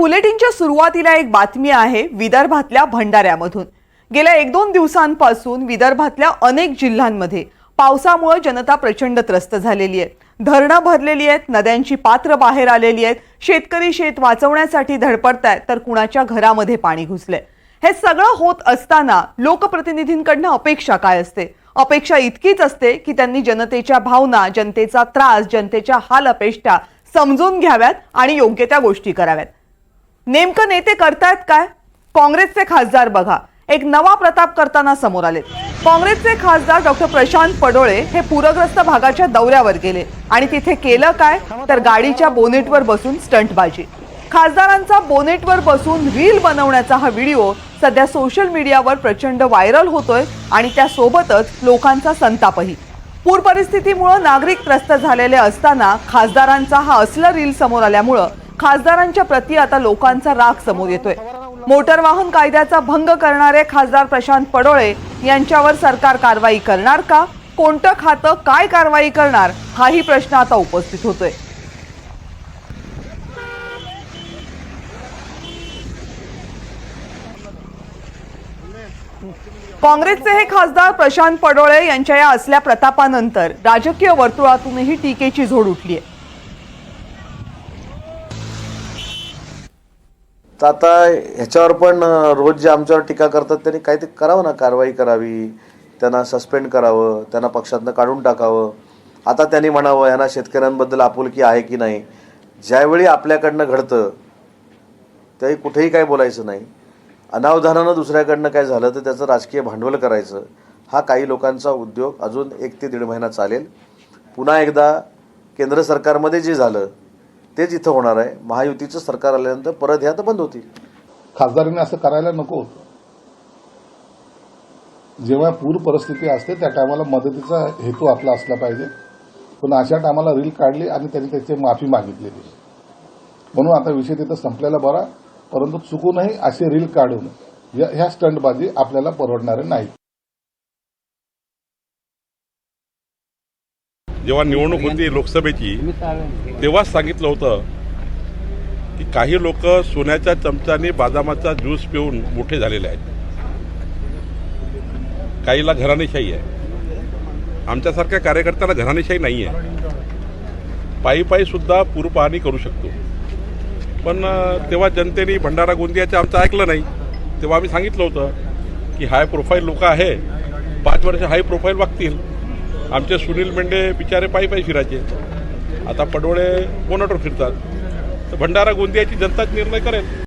बुलेटिनच्या सुरुवातीला एक बातमी आहे विदर्भातल्या भंडाऱ्यामधून. गेल्या एक दोन दिवसांपासून विदर्भातल्या अनेक जिल्ह्यांमध्ये पावसामुळे जनता प्रचंड त्रस्त झालेली आहे. धरणं भरलेली आहेत नद्यांची पात्र बाहेर आलेली आहेत शेतकरी शेत वाचवण्यासाठी धडपडतायत तर कुणाच्या घरामध्ये पाणी घुसलंय? हे सगळं होत असताना लोकप्रतिनिधींकडनं अपेक्षा काय असते? अपेक्षा इतकीच असते की त्यांनी जनतेच्या भावना जनतेचा त्रास जनतेच्या हाल अपेष्टा समजून घ्याव्यात आणि योग्य त्या गोष्टी कराव्यात. नेमकं नेते करतायत काय? काँग्रेसचे खासदार बघा. एक नवा प्रताप करताना समोर आले काँग्रेसचे खासदार डॉक्टर प्रशांत पडोळे हे पूरग्रस्त भागाच्या दौऱ्यावर गेले. आणि तिथे केलं काय? तर गाडीच्या बोनेटवर बसून स्टंटबाजी. खासदारांचा बोनेटवर बसून रील बनवण्याचा हा व्हिडिओ सध्या सोशल मीडियावर प्रचंड व्हायरल होतोय आणि त्यासोबतच लोकांचा संतापही. पूर परिस्थितीमुळं नागरिक त्रस्त झालेले असताना खासदारांचा हा असला रील समोर आल्यामुळं खासदारांच्या प्रती आता लोकांचा राग समोर येतोय. मोटर वाहन कायद्याचा भंग करणारे खासदार प्रशांत पडोळे यांच्यावर सरकार कारवाई करणार का? कोणतं खातं काय कारवाई करणार? हाही प्रश्न आता उपस्थित होतोय. काँग्रेसचे हे खासदार प्रशांत पडोळे यांच्या या असल्या प्रतापानंतर राजकीय वर्तुळातूनही टीकेची झोड उठली आहे तर आता ह्याच्यावर पण रोज जे आमच्यावर टीका करतात त्यांनी काहीतरी करावं ना कारवाई करावी. त्यांना सस्पेंड करावं त्यांना पक्षातनं काढून टाकावं. आता त्यांनी म्हणावं यांना शेतकऱ्यांबद्दल आपुलकी आहे की नाही? ज्यावेळी आपल्याकडनं घडतं त्यावेळी कुठेही काय बोलायचं नाही. अनावधानानं दुसऱ्याकडनं काय झालं तर त्याचं राजकीय भांडवल करायचं. हा काही लोकांचा उद्योग अजून एक ते दीड महिना चालेल. पुन्हा एकदा केंद्र सरकारमध्ये जे झालं तेच इथं होणार आहे. महायुतीचं सरकार आल्यानंतर परत ह्या तर बंद होतील. खासदारांनी असं करायला नको. होतं. जेव्हा पूर परिस्थिती असते त्या टायमाला मदतीचा हेतू आपला असला पाहिजे. पण अशा टायमाला रील काढली आणि त्यांनी त्याची माफी मागितलेली. म्हणून आता विषय तिथं संपलेला बरा परंतु चुकूनही असे रील काढून या- ह्या स्टंटबाजी आपल्याला परवडणारे नाही. जेव्हा निवडणूक होती लोकसभेची तेव्हाच सांगितलं होतं की काही लोक सोन्याच्या चमच्याने बदामाचा ज्यूस पिऊन मोठे झालेले आहेत. काहीला घराणेशाही आहे. आमच्यासारख्या कार्यकर्त्याला घराणेशाही नाही आहे पायी पायी सुद्धा पूरपाहणी करू शकतो. पण तेव्हा जनतेने भंडारा गोंदियाचं आमचं ऐकलं नाही. तेव्हा आम्ही सांगितलं होतं की हाय प्रोफाईल लोक आहे. पाच वर्ष हाय प्रोफाईल वागतील. आमचे सुनील मेंढे बिचारे पायी पायी फिरायचे. आता पडोळे कोणाटो फिरतात? तर भंडारा गोंदियाची जनताच निर्णय करेल.